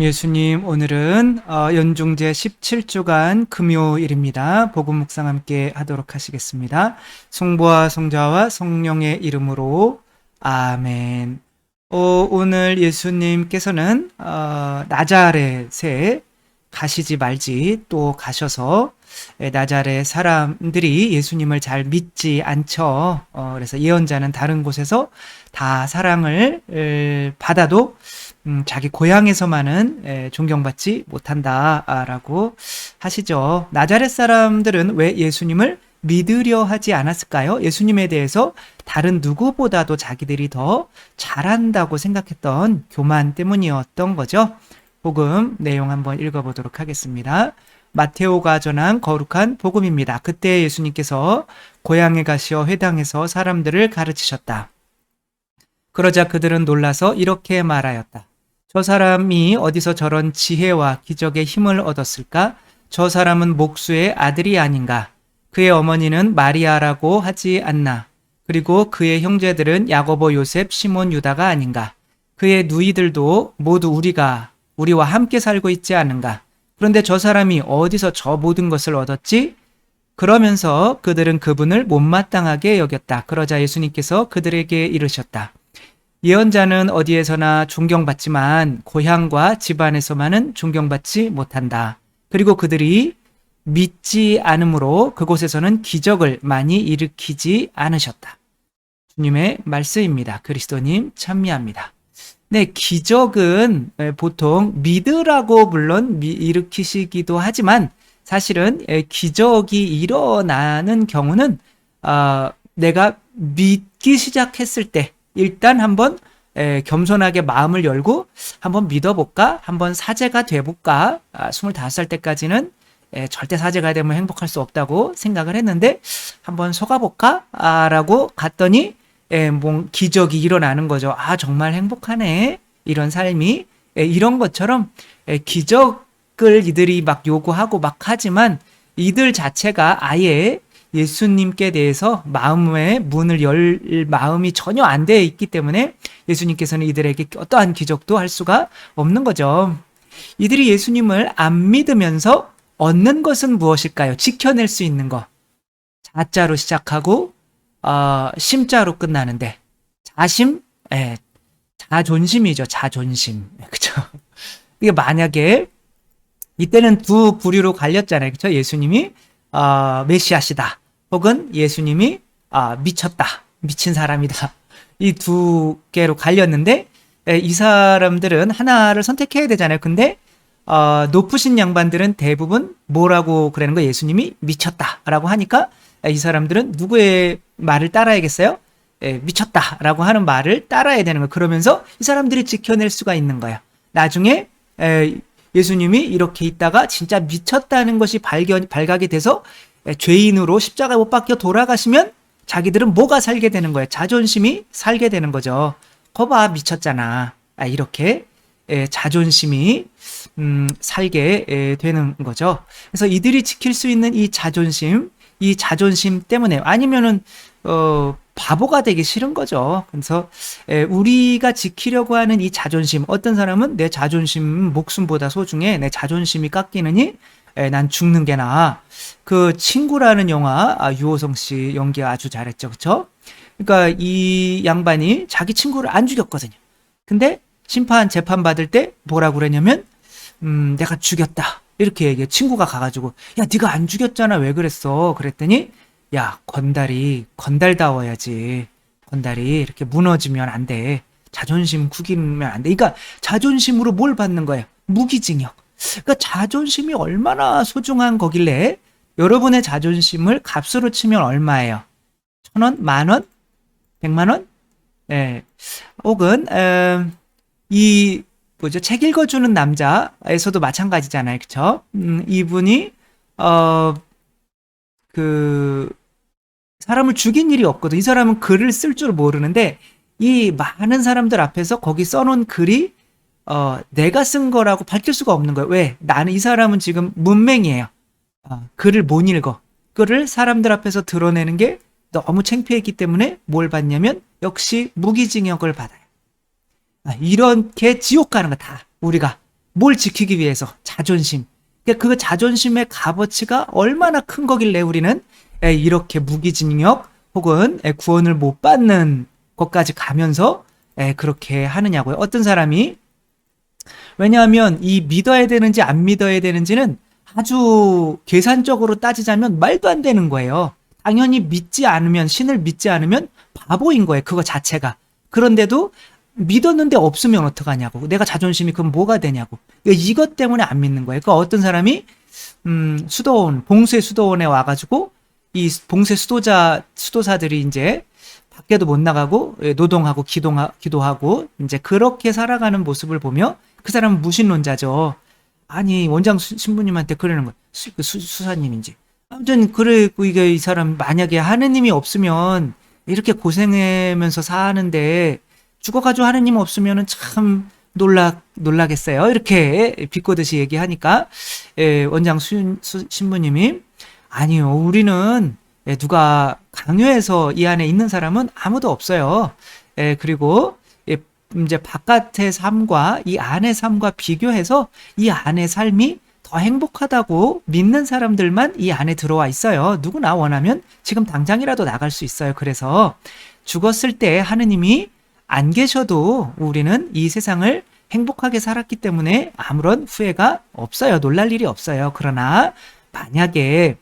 예수님, 오늘은 어, 연중제 17주간 금요일입니다. 복음 묵상 함께 하도록 하시겠습니다. 성부와 성자와 성령의 이름으로 아멘. 어, 오늘 예수님께서는 어, 나자렛에 가시지 말지 또 가셔서 에, 나자렛 사람들이 예수님을 잘 믿지 않죠. 어, 그래서 예언자는 다른 곳에서 다 사랑을 에, 받아도 음, 자기 고향에서만은 에, 존경받지 못한다라고 하시죠. 나자렛 사람들은 왜 예수님을 믿으려 하지 않았을까요? 예수님에 대해서 다른 누구보다도 자기들이 더 잘한다고 생각했던 교만 때문이었던 거죠. 복음 내용 한번 읽어보도록 하겠습니다. 마테오가 전한 거룩한 복음입니다. 그때 예수님께서 고향에 가시어 회당에서 사람들을 가르치셨다. 그러자 그들은 놀라서 이렇게 말하였다. 저 사람이 어디서 저런 지혜와 기적의 힘을 얻었을까? 저 사람은 목수의 아들이 아닌가? 그의 어머니는 마리아라고 하지 않나? 그리고 그의 형제들은 야고보, 요셉, 시몬, 유다가 아닌가? 그의 누이들도 모두 우리가 우리와 함께 살고 있지 않은가? 그런데 저 사람이 어디서 저 모든 것을 얻었지? 그러면서 그들은 그분을 못마땅하게 여겼다. 그러자 예수님께서 그들에게 이르셨다. 예언자는 어디에서나 존경받지만 고향과 집안에서만은 존경받지 못한다. 그리고 그들이 믿지 않으므로 그곳에서는 기적을 많이 일으키지 않으셨다. 주님의 말씀입니다. 그리스도님 참미합니다. 네, 기적은 보통 믿으라고 물론 일으키시기도 하지만 사실은 기적이 일어나는 경우는 어, 내가 믿기 시작했을 때 일단 한번 에, 겸손하게 마음을 열고 한번 믿어볼까? 한번 사제가 돼볼까? 아, 25살 때까지는 에, 절대 사제가 되면 행복할 수 없다고 생각을 했는데 한번 속아볼까? 아, 라고 갔더니 에, 뭐 기적이 일어나는 거죠. 아 정말 행복하네 이런 삶이 에, 이런 것처럼 에, 기적을 이들이 막 요구하고 막 하지만 이들 자체가 아예 예수님께 대해서 마음의 문을 열 마음이 전혀 안 돼 있기 때문에 예수님께서는 이들에게 어떠한 기적도 할 수가 없는 거죠. 이들이 예수님을 안 믿으면서 얻는 것은 무엇일까요? 지켜낼 수 있는 거. 자자로 시작하고 어, 심자로 끝나는데 자심, 예, 자존심이죠. 자존심. 그죠? 이게 만약에 이때는 두 부류로 갈렸잖아요. 그죠? 예수님이 어, 메시아시다. 혹은 예수님이 아, 미쳤다. 미친 사람이다. 이 두 개로 갈렸는데 예, 이 사람들은 하나를 선택해야 되잖아요. 근데 어, 높으신 양반들은 대부분 뭐라고 그러는 거 예수님이 미쳤다라고 하니까 이 사람들은 누구의 말을 따라야겠어요? 예, 미쳤다라고 하는 말을 따라야 되는 거예요. 그러면서 이 사람들이 지켜낼 수가 있는 거예요. 나중에 에, 예수님이 이렇게 있다가 진짜 미쳤다는 것이 발견 발각이 돼서 에, 죄인으로 십자가 못 박혀 돌아가시면 자기들은 뭐가 살게 되는 거예요? 자존심이 살게 되는 거죠. 거봐 미쳤잖아. 아, 이렇게 에, 자존심이 음, 살게 에, 되는 거죠. 그래서 이들이 지킬 수 있는 이 자존심, 이 자존심 때문에 아니면은 어 바보가 되기 싫은 거죠. 그래서 에, 우리가 지키려고 하는 이 자존심, 어떤 사람은 내 자존심 목숨보다 소중해, 내 자존심이 깎이느니 에, 난 죽는 게 나아. 그 친구라는 영화 아, 유호성 씨 연기 아주 잘했죠, 그렇죠? 그러니까 이 양반이 자기 친구를 안 죽였거든요. 근데 심판 재판 받을 때 뭐라고 그러냐면 음, 내가 죽였다. 이렇게 얘기해. 친구가 가가지고, 야, 네가 안 죽였잖아. 왜 그랬어? 그랬더니, 야, 건달이, 건달다워야지. 건달이 이렇게 무너지면 안 돼. 자존심 구기면 안 돼. 그러니까 자존심으로 뭘 받는 거예요? 무기징역. 그러니까 자존심이 얼마나 소중한 거길래 여러분의 자존심을 값으로 치면 얼마예요? 천 원? 만 원? 백만 원? 예. 네. 혹은, 에, 이 뭐죠? 책 읽어주는 남자에서도 마찬가지잖아요. 그쵸? 음, 이분이, 어, 그, 사람을 죽인 일이 없거든. 이 사람은 글을 쓸 줄 모르는데, 이 많은 사람들 앞에서 거기 써놓은 글이, 어, 내가 쓴 거라고 밝힐 수가 없는 거예요. 왜? 나는 이 사람은 지금 문맹이에요. 어, 글을 못 읽어. 글을 사람들 앞에서 드러내는 게 너무 창피했기 때문에 뭘 받냐면, 역시 무기징역을 받아요. 아, 이렇게 지옥 가는 거 다 우리가 뭘 지키기 위해서 자존심. 그러니까 그 자존심의 값어치가 얼마나 큰 거길래 우리는 에, 이렇게 무기징역 혹은 에, 구원을 못 받는 것까지 가면서 에, 그렇게 하느냐고요. 어떤 사람이 왜냐하면 이 믿어야 되는지 안 믿어야 되는지는 아주 계산적으로 따지자면 말도 안 되는 거예요. 당연히 믿지 않으면 신을 믿지 않으면 바보인 거예요. 그거 자체가. 그런데도 믿었는데 없으면 어떡하냐고. 내가 자존심이 그럼 뭐가 되냐고. 그러니까 이것 때문에 안 믿는 거예요. 그러니까 어떤 사람이 음, 수도원, 봉쇄 수도원에 와 가지고 이 봉쇄 수도자 수도사들이 이제 밖에도 못 나가고 예, 노동하고 기도하, 기도하고 이제 그렇게 살아가는 모습을 보며 그 사람은 무신론자죠. 아니 원장 수- 신부님한테 그러는 거 수, 그 수, 수사님인지 아무튼 그래고 이게 이 사람 만약에 하느님이 없으면 이렇게 고생하면서 사는데 죽어가지고 하느님 없으면은 참 놀라 놀라겠어요. 이렇게 비꼬듯이 얘기하니까 예, 원장 수, 수, 신부님이 아니요 우리는 예, 누가 강요해서 이 안에 있는 사람은 아무도 없어요. 예, 그리고 예, 이제 바깥의 삶과 이 안의 삶과 비교해서 이 안의 삶이 더 행복하다고 믿는 사람들만 이 안에 들어와 있어요. 누구나 원하면 지금 당장이라도 나갈 수 있어요. 그래서 죽었을 때 하느님이 안 계셔도 우리는 이 세상을 행복하게 살았기 때문에 아무런 후회가 없어요. 놀랄 일이 없어요. 그러나 만약에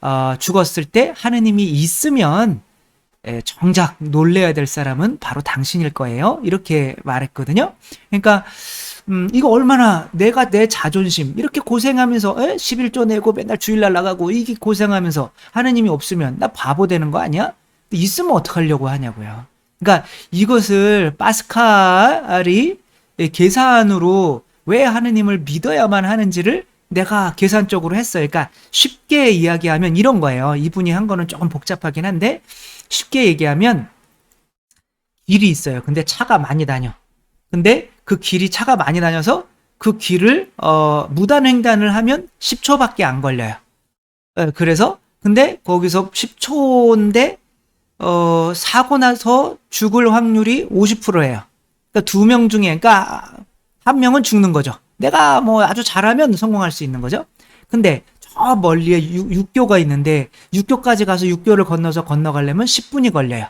어, 죽었을 때 하느님이 있으면 에, 정작 놀래야 될 사람은 바로 당신일 거예요. 이렇게 말했거든요. 그러니까 음, 이거 얼마나 내가 내 자존심 이렇게 고생하면서 에? 11조 내고 맨날 주일날 나가고 이게 고생하면서 하느님이 없으면 나 바보 되는 거 아니야? 있으면 어떡하려고 하냐고요. 그러니까 이것을 파스칼이 계산으로 왜 하느님을 믿어야만 하는지를 내가 계산적으로 했어요. 그러니까 쉽게 이야기하면 이런 거예요. 이분이 한 거는 조금 복잡하긴 한데 쉽게 얘기하면 길이 있어요. 근데 차가 많이 다녀. 근데 그 길이 차가 많이 다녀서 그 길을 어, 무단 횡단을 하면 10초밖에 안 걸려요. 예, 그래서 근데 거기서 10초인데 어, 사고 나서 죽을 확률이 50%예요. 그러니까 두 명 중에 그러니까 한 명은 죽는 거죠. 내가 뭐 아주 잘하면 성공할 수 있는 거죠. 근데 저 멀리에 육, 육교가 있는데 육교까지 가서 육교를 건너서 건너가려면 10분이 걸려요.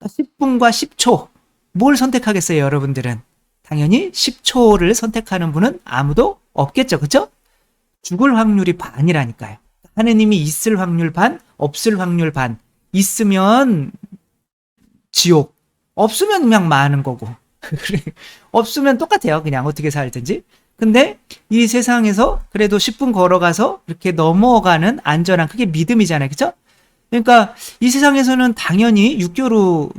10분과 10초. 뭘 선택하겠어요, 여러분들은? 당연히 10초를 선택하는 분은 아무도 없겠죠. 그죠? 죽을 확률이 반이라니까요. 하느님이 있을 확률 반, 없을 확률 반. 있으면 지옥, 없으면 그냥 많은 거고. 없으면 똑같아요. 그냥 어떻게 살든지. 근데 이 세상에서 그래도 10분 걸어가서 이렇게 넘어가는 안전한 그게 믿음이잖아요. 그죠? 그러니까 이 세상에서는 당연히 육교로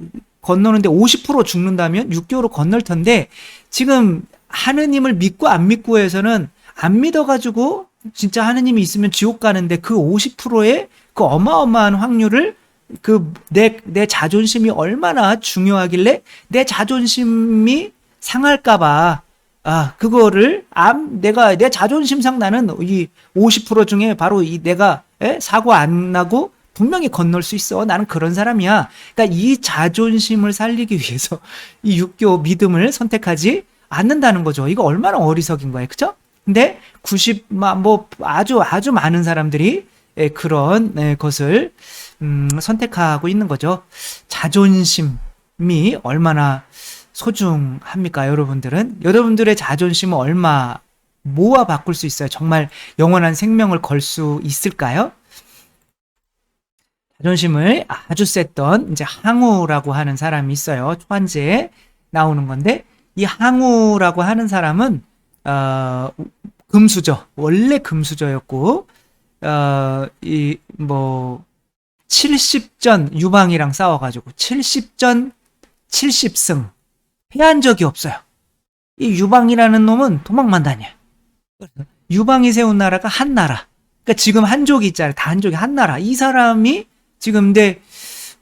건너는데 50% 죽는다면 육교로 건널 텐데 지금 하느님을 믿고 안 믿고 해서는 안 믿어가지고 진짜 하느님이 있으면 지옥 가는데 그 50%의 그 어마어마한 확률을 그 내 내 자존심이 얼마나 중요하길래 내 자존심이 상할까봐 아 그거를 암 내가 내 자존심 상나는 이 50% 중에 바로 이 내가 에? 사고 안 나고 분명히 건널 수 있어 나는 그런 사람이야 그러니까 이 자존심을 살리기 위해서 이 육교 믿음을 선택하지 않는다는 거죠 이거 얼마나 어리석인 거예요 그죠 근데 90만 뭐 아주 아주 많은 사람들이 에, 그런 에, 것을 음, 선택하고 있는 거죠. 자존심이 얼마나 소중합니까, 여러분들은? 여러분들의 자존심은 얼마 모아 바꿀 수 있어요? 정말 영원한 생명을 걸 수 있을까요? 자존심을 아주 셌던 이제 항우라고 하는 사람이 있어요. 초한제에 나오는 건데 이 항우라고 하는 사람은 어, 금수저 원래 금수저였고 어, 이뭐 70전 유방이랑 싸워가지고 70전 70승 패한 적이 없어요. 이 유방이라는 놈은 도망만 다녀. 유방이 세운 나라가 한 나라. 그러니까 지금 한족이 있잖아요. 다 한족이 한 나라. 이 사람이 지금 근데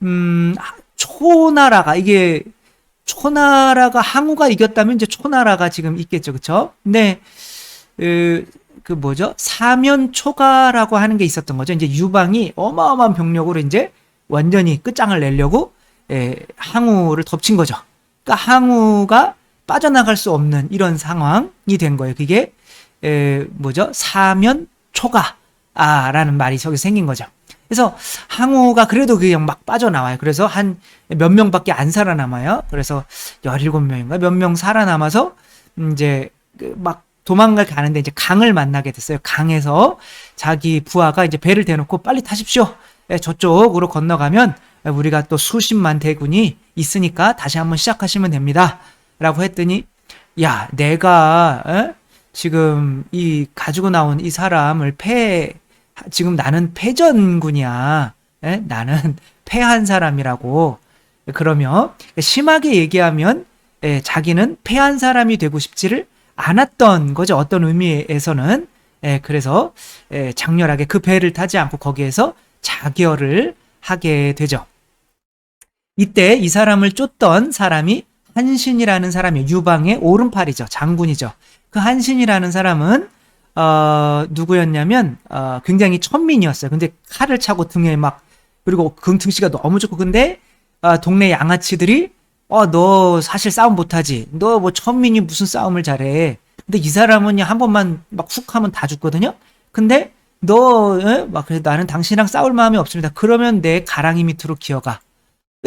음 초나라가 이게 초나라가 항우가 이겼다면 이제 초나라가 지금 있겠죠. 그쵸? 근데 그, 그 뭐죠? 사면 초가라고 하는 게 있었던 거죠. 이제 유방이 어마어마한 병력으로 이제 완전히 끝장을 내려고 예, 항우를 덮친 거죠. 그러니까 항우가 빠져나갈 수 없는 이런 상황이 된 거예요. 그게 에, 뭐죠? 사면 초가아라는 말이 저기 생긴 거죠. 그래서 항우가 그래도 그냥 막 빠져나와요. 그래서 한 몇 명밖에 안 살아남아요. 그래서 17명인가 몇 명 살아남아서 이제 그막 도망갈 가는데 이제 강을 만나게 됐어요. 강에서 자기 부하가 이제 배를 대놓고 빨리 타십시오. 예, 저쪽으로 건너가면 우리가 또 수십만 대군이 있으니까 다시 한번 시작하시면 됩니다. 라고 했더니 야, 내가 에? 지금 이 가지고 나온 이 사람을 패 지금 나는 패전군이야. 에? 나는 패한 사람이라고. 그러면 심하게 얘기하면 에, 자기는 패한 사람이 되고 싶지를 않았던 거죠. 어떤 의미에서는. 에, 그래서 에, 장렬하게 그 배를 타지 않고 거기에서 자결을 하게 되죠. 이때 이 사람을 쫓던 사람이 한신이라는 사람이 유방의 오른팔이죠. 장군이죠. 그 한신이라는 사람은 어, 누구였냐면 어, 굉장히 천민이었어요. 근데 칼을 차고 등에 막 그리고 등치가 너무 좋고 근데 어, 동네 양아치들이 어, 너 사실 싸움 못하지. 너 뭐 천민이 무슨 싸움을 잘해. 근데 이 사람은 한 번만 막 훅 하면 다 죽거든요. 근데 너, 에? 막, 그래, 나는 당신이랑 싸울 마음이 없습니다. 그러면 내 가랑이 밑으로 기어가.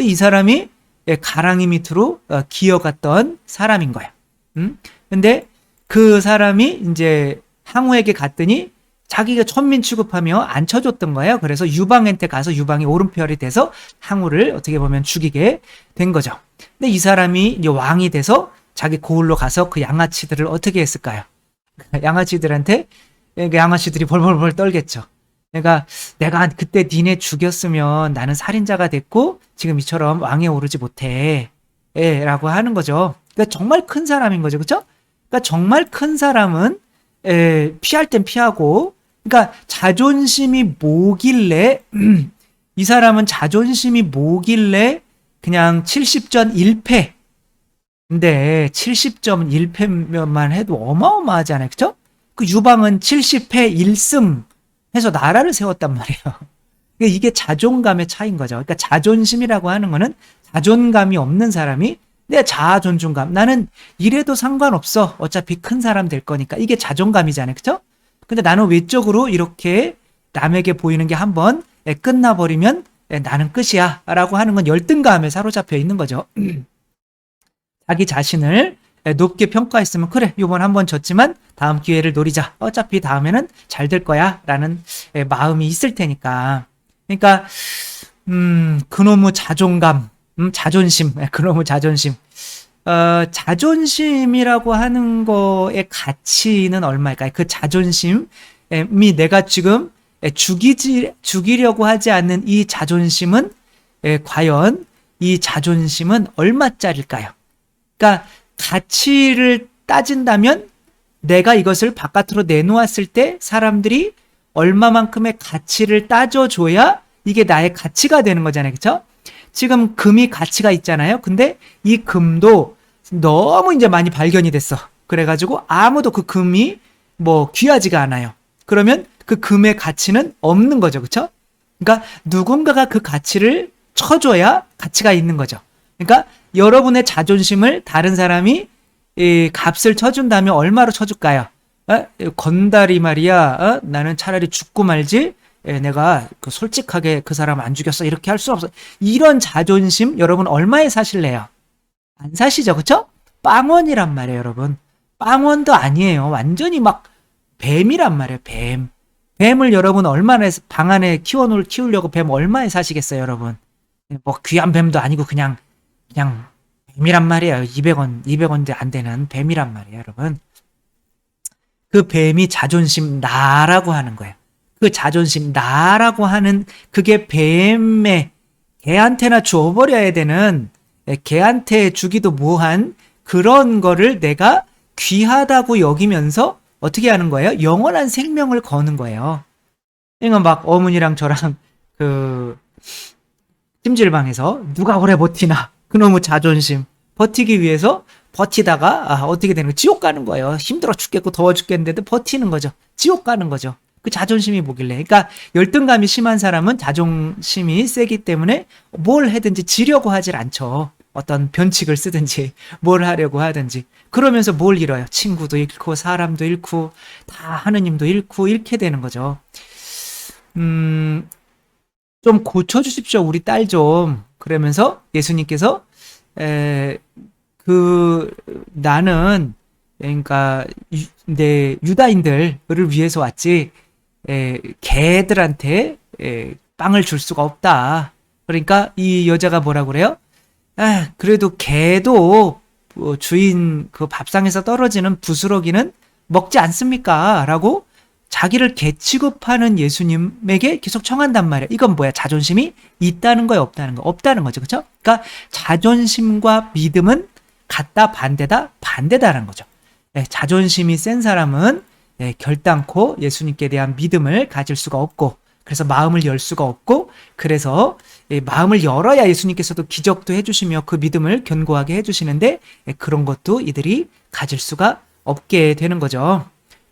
이 사람이 예, 가랑이 밑으로 어, 기어갔던 사람인 거야. 음? 근데 그 사람이 이제 항우에게 갔더니 자기가 천민 취급하며 안 쳐줬던 거예요. 그래서 유방한테 가서 유방이 오른편이 돼서 항우를 어떻게 보면 죽이게 된 거죠. 근데 이 사람이 이제 왕이 돼서 자기 고을로 가서 그 양아치들을 어떻게 했을까요? 양아치들한테 그 양아치들이 벌벌벌 떨겠죠. 내가 내가 그때 니네 죽였으면 나는 살인자가 됐고 지금 이처럼 왕에 오르지 못해. 예, 라고 하는 거죠. 그러니까 정말 큰 사람인 거죠. 그렇죠? 그러니까 정말 큰 사람은 예, 피할 땐 피하고 그러니까 자존심이 뭐길래 이 사람은 자존심이 뭐길래 그냥 70전 1패 근데 70점 1패만 해도 어마어마하잖아요. 그죠? 그 유방은 70패 1승 해서 나라를 세웠단 말이에요. 그러니까 이게 자존감의 차이인 거죠. 그러니까 자존심이라고 하는 거는 자존감이 없는 사람이 내 자아 존중감. 나는 이래도 상관없어. 어차피 큰 사람 될 거니까. 이게 자존감이잖아요. 그죠? 근데 나는 외적으로 이렇게 남에게 보이는 게 한번 끝나버리면 나는 끝이야. 라고 하는 건 열등감에 사로잡혀 있는 거죠. 자기 자신을 높게 평가했으면 그래 이번 한번 졌지만 다음 기회를 노리자. 어차피 다음에는 잘 될 거야 라는 마음이 있을 테니까. 그러니까 음 그놈의 자존감 음 자존심 그놈의 자존심. 어 자존심이라고 하는 거의 가치는 얼마일까요? 그 자존심이 내가 지금 죽이지 죽이려고 하지 않는 이 자존심은 과연 이 자존심은 얼마짜릴까요? 그러니까 가치를 따진다면 내가 이것을 바깥으로 내놓았을 때 사람들이 얼마만큼의 가치를 따져줘야 이게 나의 가치가 되는 거잖아요. 그쵸? 지금 금이 가치가 있잖아요. 근데 이 금도 너무 이제 많이 발견이 됐어. 그래가지고 아무도 그 금이 뭐 귀하지가 않아요. 그러면 그 금의 가치는 없는 거죠. 그쵸? 그러니까 누군가가 그 가치를 쳐줘야 가치가 있는 거죠. 그러니까 여러분의 자존심을 다른 사람이 이 값을 쳐준다면 얼마로 쳐줄까요? 어? 건달이 말이야. 어? 나는 차라리 죽고 말지. 예, 내가 그 솔직하게 그 사람 안 죽였어 이렇게 할 수 없어. 이런 자존심 여러분 얼마에 사실래요? 안 사시죠, 그쵸? 빵원이란 말이에요, 여러분. 빵원도 아니에요. 완전히 막 뱀이란 말이에요, 뱀. 뱀을 여러분 얼마나 방 안에 키워놓을 키우려고 뱀 얼마에 사시겠어요, 여러분? 뭐 귀한 뱀도 아니고 그냥 그냥 뱀이란 말이에요. 200원, 200원대 안 되는 뱀이란 말이에요, 여러분. 그 뱀이 자존심 나라고 하는 거예요. 그 자존심 나라고 하는 그게 뱀의 개한테나 줘버려야 되는 개한테 주기도 뭐한 그런 거를 내가 귀하다고 여기면서 어떻게 하는 거예요? 영원한 생명을 거는 거예요. 그러니까 막 어머니랑 저랑 그 찜질방에서 누가 오래 버티나 그놈의 자존심 버티기 위해서 버티다가 아, 어떻게 되는 거 지옥 가는 거예요. 힘들어 죽겠고 더워 죽겠는데도 버티는 거죠. 지옥 가는 거죠. 그 자존심이 뭐길래. 그러니까 열등감이 심한 사람은 자존심이 세기 때문에 뭘 해든지 지려고 하질 않죠. 어떤 변칙을 쓰든지 뭘 하려고 하든지 그러면서 뭘 잃어요? 친구도 잃고 사람도 잃고 다 하느님도 잃고 잃게 되는 거죠. 음, 좀 고쳐주십시오, 우리 딸 좀. 그러면서 예수님께서 에, 그 나는 그러니까 유, 내 유다인들을 위해서 왔지 에, 개들한테 에, 빵을 줄 수가 없다. 그러니까 이 여자가 뭐라 그래요? 아, 그래도 개도 뭐 주인 그 밥상에서 떨어지는 부스러기는 먹지 않습니까? 라고 자기를 개 취급하는 예수님에게 계속 청한단 말이에요. 이건 뭐야? 자존심이 있다는 거예요? 없다는 거? 없다는 거죠. 그쵸? 그러니까 자존심과 믿음은 같다, 반대다, 반대다라는 거죠. 예, 자존심이 센 사람은 예, 결단코 예수님께 대한 믿음을 가질 수가 없고, 그래서 마음을 열 수가 없고, 그래서 예, 마음을 열어야 예수님께서도 기적도 해주시며 그 믿음을 견고하게 해주시는데, 예, 그런 것도 이들이 가질 수가 없게 되는 거죠.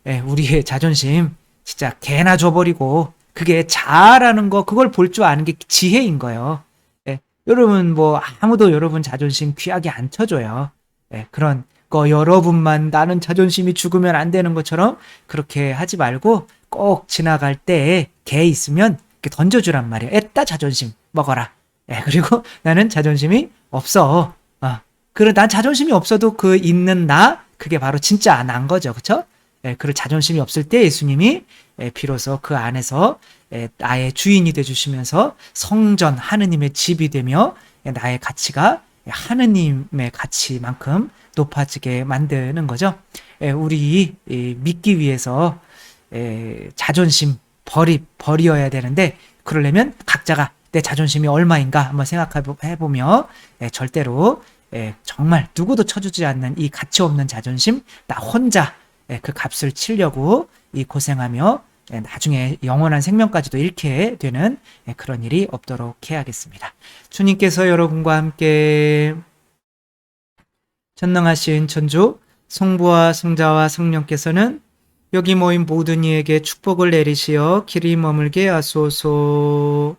예, 우리의 자존심 진짜 개나 줘버리고 그게 잘하는 거 그걸 볼 줄 아는 게 지혜인 거예요. 예, 여러분 뭐 아무도 여러분 자존심 귀하게 안 쳐줘요. 예, 그런 거 여러분만 나는 자존심이 죽으면 안 되는 것처럼 그렇게 하지 말고 꼭 지나갈 때개 있으면 던져주란 말이에요. 에따 자존심 먹어라. 예, 그리고 나는 자존심이 없어. 아, 그래 난 자존심이 없어도 그 있는 나 그게 바로 진짜 난 거죠, 그렇죠? 예, 그 자존심이 없을 때 예수님이 예, 비로소 그 안에서 예, 나의 주인이 되 주시면서 성전 하느님의 집이 되며 예, 나의 가치가 예, 하느님의 가치만큼 높아지게 만드는 거죠. 예, 우리 이, 믿기 위해서 예, 자존심 버리 버리어야 되는데 그러려면 각자가 내 자존심이 얼마인가 한번 생각해 보며 예, 절대로 예, 정말 누구도 쳐주지 않는 이 가치 없는 자존심 나 혼자 예, 그 값을 치려고 이 고생하며 예, 나중에 영원한 생명까지도 잃게 되는 예, 그런 일이 없도록 해야겠습니다. 주님께서 여러분과 함께 전능하신 천주 성부와 성자와 성령께서는 여기 모인 모든 이에게 축복을 내리시어 길이 머물게 하소서.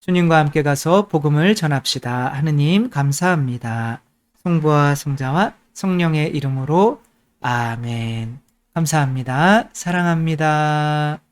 주님과 함께 가서 복음을 전합시다. 하느님 감사합니다. 성부와 성자와 성령의 이름으로 아멘. 감사합니다. 사랑합니다.